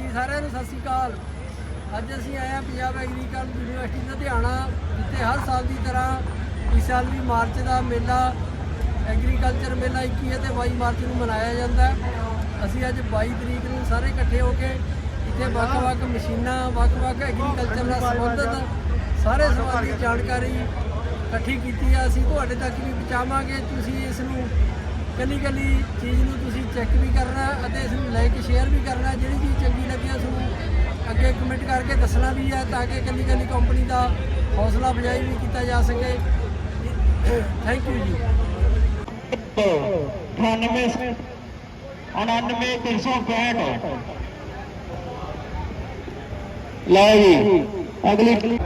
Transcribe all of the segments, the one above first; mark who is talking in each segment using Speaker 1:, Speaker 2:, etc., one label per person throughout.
Speaker 1: ਹਾਂਜੀ ਸਾਰਿਆਂ ਨੂੰ ਸਤਿ ਸ਼੍ਰੀ ਅਕਾਲ। ਅੱਜ ਅਸੀਂ ਆਏ ਹਾਂ ਪੰਜਾਬ ਐਗਰੀਕਲਚਰ ਯੂਨੀਵਰਸਿਟੀ ਲੁਧਿਆਣਾ, ਜਿੱਥੇ ਹਰ ਸਾਲ ਦੀ ਤਰ੍ਹਾਂ ਇਸ ਸਾਲ ਵੀ ਮਾਰਚ ਦਾ ਮੇਲਾ, ਐਗਰੀਕਲਚਰ ਮੇਲਾ 21 ਅਤੇ 22 ਮਾਰਚ ਨੂੰ ਮਨਾਇਆ ਜਾਂਦਾ ਹੈ। ਅਸੀਂ ਅੱਜ 22 ਤਰੀਕ ਨੂੰ ਸਾਰੇ ਇਕੱਠੇ ਹੋ ਕੇ ਇੱਥੇ ਵੱਖ-ਵੱਖ ਮਸ਼ੀਨਾਂ, ਵੱਖ-ਵੱਖ ਐਗਰੀਕਲਚਰ ਨਾਲ ਸੰਬੰਧਿਤ ਸਾਰੇ ਸਵਾਲ ਜਾਣਕਾਰੀ ਇਕੱਠੀ ਕੀਤੀ ਆ ਅਸੀਂ ਤੁਹਾਡੇ ਤੱਕ ਵੀ ਪਹੁੰਚਾਵਾਂਗੇ। ਤੁਸੀਂ ਇਸ ਨੂੰ ਕੱਲੀ ਕੱਲੀ ਚੀਜ਼ ਨੂੰ ਤੁਸੀਂ ਚੈੱਕ ਵੀ ਕਰਨਾ ਅਤੇ ਇਸ ਨੂੰ ਲਾਈਕ, ਸ਼ੇਅਰ ਵੀ ਕਰਨਾ। ਜਿਹੜੀ ਚੀਜ਼ ਚੰਗੀ ਲੱਗੀ ਉਸ ਨੂੰ ਅੱਗੇ ਕਮੈਂਟ ਕਰਕੇ ਦੱਸਣਾ ਵੀ ਹੈ ਤਾਂ ਕਿ ਇਕੱਲੀ ਇਕੱਲੀ ਕੰਪਨੀ ਦਾ ਹੌਸਲਾ ਅਫਜ਼ਾਈ ਵੀ ਕੀਤਾ ਜਾ ਸਕੇ। ਥੈਂਕ ਯੂ ਜੀ।
Speaker 2: 98 99 365 ਲਓ ਜੀ, ਅਗਲੀ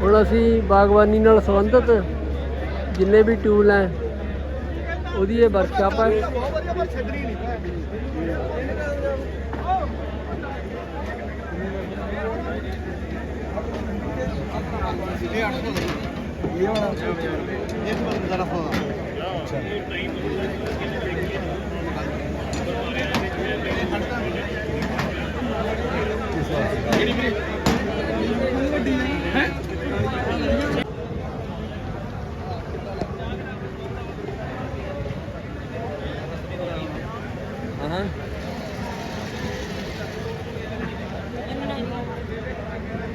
Speaker 1: ਹੁਣ ਅਸੀਂ ਬਾਗਬਾਨੀ ਨਾਲ ਸੰਬੰਧਿਤ ਜਿੰਨੇ ਵੀ ਟੂਲ ਹੈ ਉਹਦੀ ਇਹ ਵਰਕਸ਼ਾਪ ਹੈ। ਹਾਂ।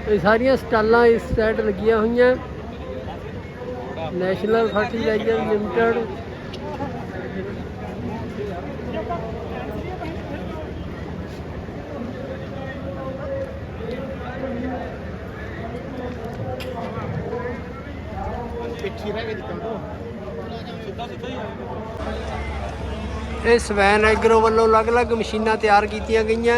Speaker 1: ਇਹ ਸਾਰੀਆਂ ਸਟਾਲਾਂ ਇਸ ਸਾਈਡ ਲੱਗੀਆਂ ਹੋਈਆਂ। ਨੈਸ਼ਨਲ ਫਰਟੀਲਾਈਜ਼ਰ ਲਿਮਟਿਡ ਇਹ ਸਵੈਨ ਐਗਰੋ ਵੱਲੋਂ ਅਲੱਗ-ਅਲੱਗ ਮਸ਼ੀਨਾਂ ਤਿਆਰ ਕੀਤੀਆਂ ਗਈਆਂ।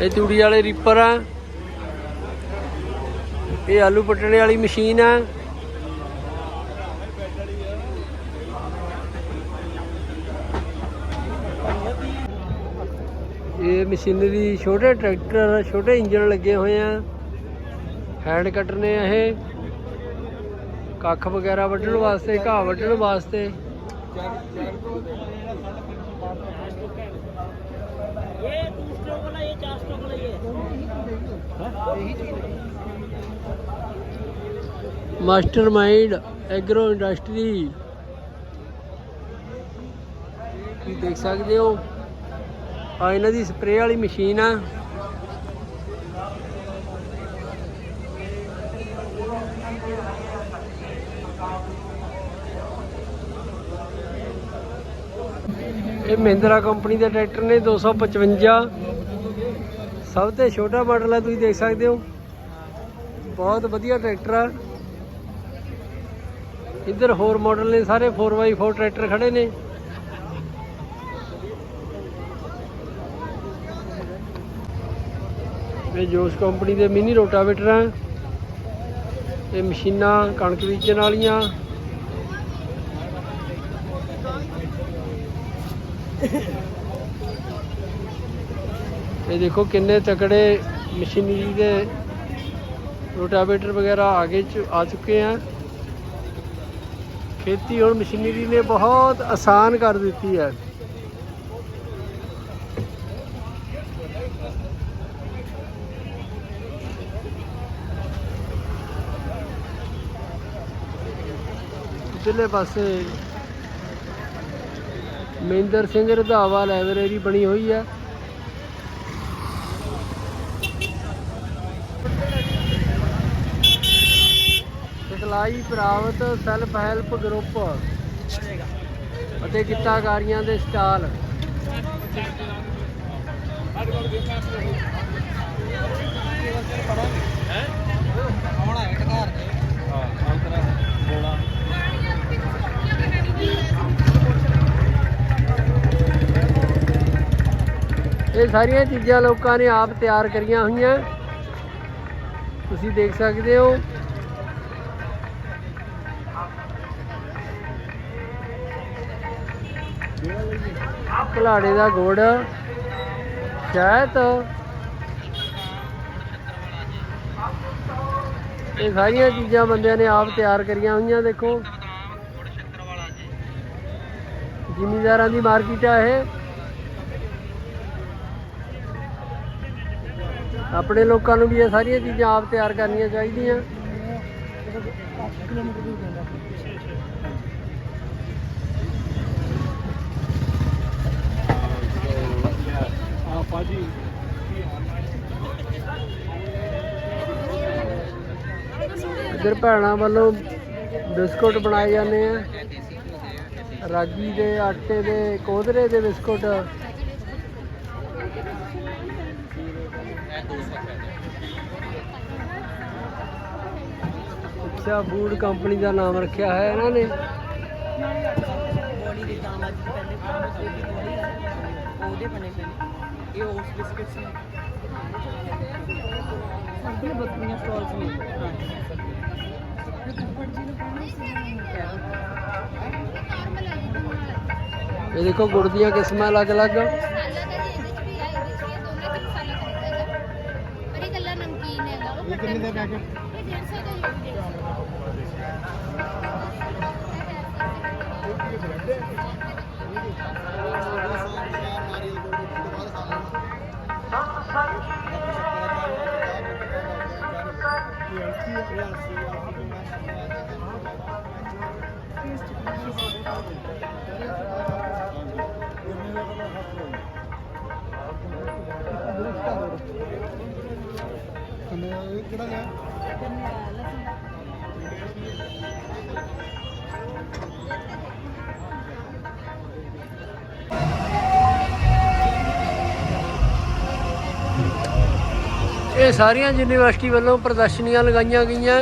Speaker 1: ਇਹ ਤੂੜੀ ਵਾਲੇ ਰੀਪਰ ਆ। ਇਹ ਆਲੂ ਪੱਟਣੇ ਵਾਲੀ ਮਸ਼ੀਨ ਆ। ਇਹ ਮਸ਼ੀਨਰੀ ਛੋਟੇ ਟਰੈਕਟਰ, ਛੋਟੇ ਇੰਜਨ ਲੱਗੇ ਹੋਏ ਆ। ਹੈਂਡ ਕਟਰ ਨੇ ਇਹ। ਕੱਖ ਵਗੈਰਾ ਵੱਢਣ ਵਾਸਤੇ, ਘਾਹ ਵੱਢਣ ਵਾਸਤੇ। Mastermind Agro Industry. ਤੁਸੀਂ ਦੇਖ ਸਕਦੇ ਹੋ? ਆ ਇਹਨਾਂ ਦੀ ਸਪਰੇਅ ਵਾਲੀ ਮਸ਼ੀਨ ਆ। ਇਹ ਮਹਿੰਦਰਾ ਕੰਪਨੀ ਦੇ ਟਰੈਕਟਰ ਨੇ 255 ਸਭ ਤੋਂ ਛੋਟਾ ਮਾਡਲ ਹੈ ਤੁਸੀਂ ਦੇਖ ਸਕਦੇ ਹੋ। ਬਹੁਤ ਵਧੀਆ ਟਰੈਕਟਰ ਆ। ਇੱਧਰ ਹੋਰ ਮਾਡਲ ਨੇ, ਸਾਰੇ 4x4 ਟਰੈਕਟਰ ਖੜੇ ਨੇ। ਇਹ ਜੋਸ ਕੰਪਨੀ ਦੇ ਮਿਨੀ ਰੋਟਾਵੇਟਰ ਆ। ਇਹ ਮਸ਼ੀਨਾਂ ਕਣਕ ਬੀਜਣ ਵਾਲੀਆਂ। ਇਹ ਦੇਖੋ ਕਿੰਨੇ ਤਕੜੇ ਮਸ਼ੀਨਰੀ ਦੇ ਰੋਟਾਵੇਟਰ ਵਗੈਰਾ ਆਗੇ ਚ ਆ ਚੁੱਕੇ ਆ ਖੇਤੀ ਹੁਣ ਮਸ਼ੀਨਰੀ ਨੇ ਬਹੁਤ ਆਸਾਨ ਕਰ ਦਿੱਤੀ ਹੈ ਇਧਰਲੇ ਪਾਸੇ ਮਹਿੰਦਰ ਸਿੰਘ ਰਧਾਵਾ ਲਾਇਬ੍ਰੇਰੀ ਬਣੀ ਹੋਈ ਹੈ ਸਿਖਲਾਈ ਪ੍ਰਾਪਤ ਸੈਲਫ ਹੈਲਪ ਗਰੁੱਪ ਅਤੇ ਕਿੱਤਾਕਾਰੀਆਂ ਦੇ ਸਟਾਲ। ਇਹ ਸਾਰੀਆਂ ਚੀਜ਼ਾਂ ਲੋਕਾਂ ਨੇ ਆਪ ਤਿਆਰ ਕਰੀਆਂ ਹੋਈਆਂ। ਤੁਸੀਂ ਦੇਖ ਸਕਦੇ ਹੋ। ਭਲਾੜੇ ਦਾ ਗੁੜ, ਸ਼ਹਿਦ। ਇਹ ਸਾਰੀਆਂ ਚੀਜ਼ਾਂ ਬੰਦਿਆਂ ਨੇ ਆਪ ਤਿਆਰ ਕਰੀਆਂ ਹੋਈਆਂ, ਦੇਖੋ। ਜ਼ਿਮੀਦਾਰਾਂ ਦੀ ਮਾਰਕੀਟ ਆ ਇਹ। ਆਪਣੇ ਲੋਕਾਂ ਨੂੰ ਵੀ ਇਹ ਸਾਰੀਆਂ ਚੀਜ਼ਾਂ ਆਪ ਤਿਆਰ ਕਰਨੀਆਂ ਚਾਹੀਦੀਆਂ।
Speaker 2: ਹਾਂ
Speaker 1: ਇੱਧਰ ਭੈਣਾਂ ਵੱਲੋਂ ਬਿਸਕੁਟ ਬਣਾਏ ਜਾਂਦੇ ਆ। ਰਾਗੀ ਦੇ, ਆਟੇ ਦੇ ਕੋਧਰੇ ਦੇ ਬਿਸਕੁਟ। ਅੱਛਾ ਫੂਡ ਕੰਪਨੀ ਦਾ ਨਾਮ ਰੱਖਿਆ ਹੈ ਇਹਨਾਂ ਨੇ?
Speaker 3: ਬੋਲੀ ਦੇ ਦਾਮ ਅੱਜ ਪਹਿਲੇ ਪ੍ਰੋਮਿਸ ਦੇ ਦੀ ਬੋਲੀ ਉਹਦੇ ਬਣੇ ਪਏ ਨੇ। ਇਹ ਉਸ ਬਿਸਕਟਸ ਨੇ। ਸਾਡੀਆਂ ਬੱਕਰੀਆਂ ਸਟਾਲਸ ਨੇ।
Speaker 1: ਇਹ ਦੇਖੋ ਗੁੜ ਦੀਆਂ ਕਿਸਮਾਂ ਅਲੱਗ-ਅਲੱਗ।
Speaker 4: कितने का पैकेट Yeah, yeah, yeah. ਇਹ 150 ਦਾ ਹੀ ਹੈ 150
Speaker 1: ਇਹ ਸਾਰੀਆਂ ਯੂਨੀਵਰਸਿਟੀ ਵੱਲੋਂ ਪ੍ਰਦਰਸ਼ਨੀਆਂ ਲਗਾਈਆਂ ਗਈਆਂ।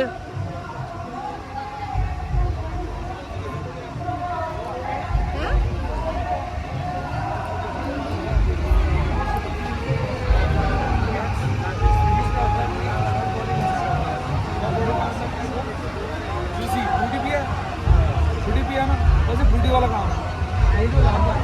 Speaker 5: बूटी पिया ना वैसे बूटी वाला काम
Speaker 2: ਆਹ